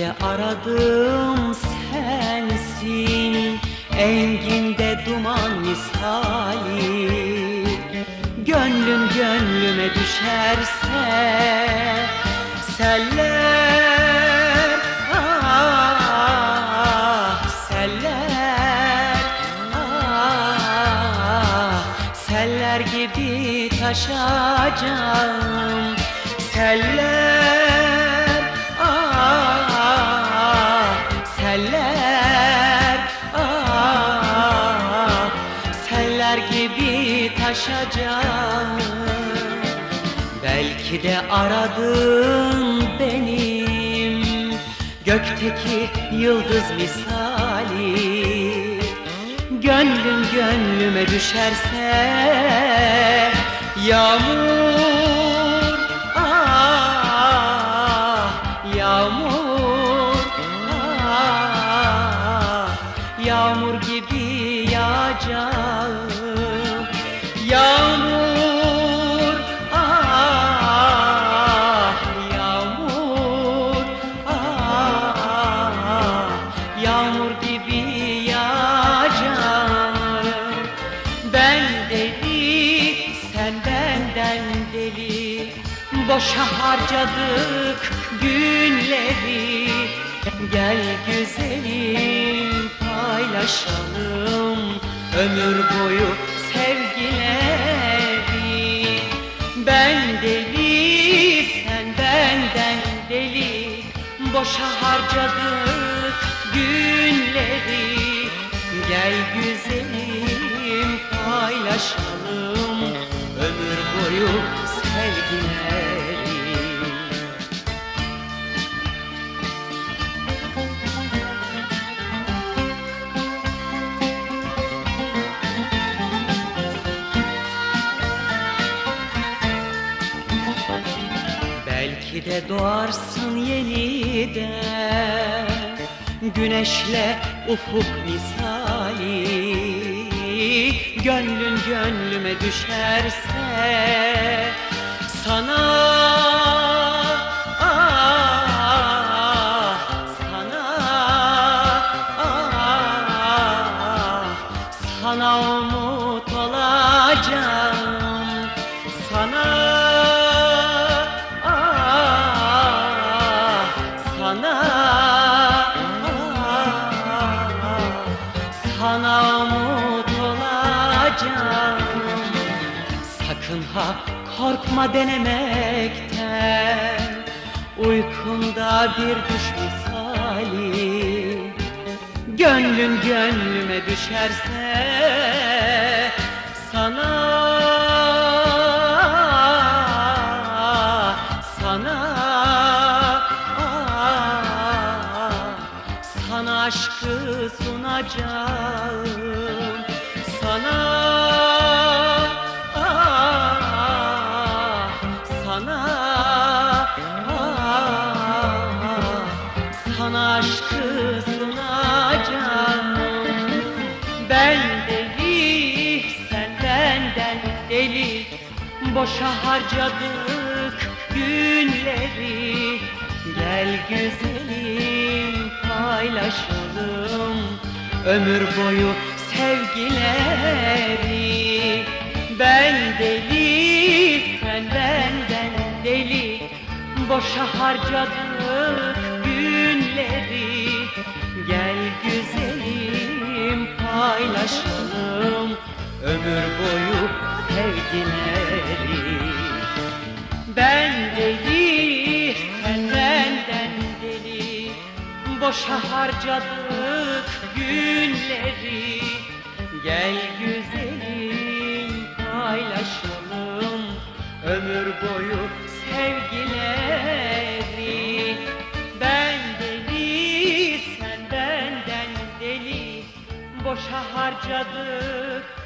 De aradım sensin. Enginde duman misali. Gönlüm gönlüme düşerse Seller. Ah seller. Ah Seller gibi taşacağım. Seller gibi taşacağım Belki de aradın benim Gökteki yıldız misali. Gönlüm gönlüme düşerse Yağmur ah Yağmur harcadık günleri. Gel güzelim paylaşalım Ömür boyu sevgileri. Ben deli sen benden deli. Boşa harcadık günleri. Gel güzelim paylaşalım Ömür boyu Belki de doğarsın yeniden. Güneşle ufuk misali Gönlün gönlüme düşerse Sana Sana Sana umut olacağım ha korkma denemekten. Uykunda bir düş misali Gönlün gönlüme düşerse Sana Sana Sana aşkı sunacağım. Sana Sana. Sana aşkı sunacağım Ben deli sen benden deli. Boşa harcadık günleri. Gel güzelim paylaşalım Ömür boyu sevgileri. Ben deli Boşa harcadık günleri Gel güzelim paylaşalım Ömür boyu sevgileri. Ben deli sen benden deli. Boşa harcadık günleri Gel güzelim paylaşalım Ömür boyu sevgileri Boşa harcadık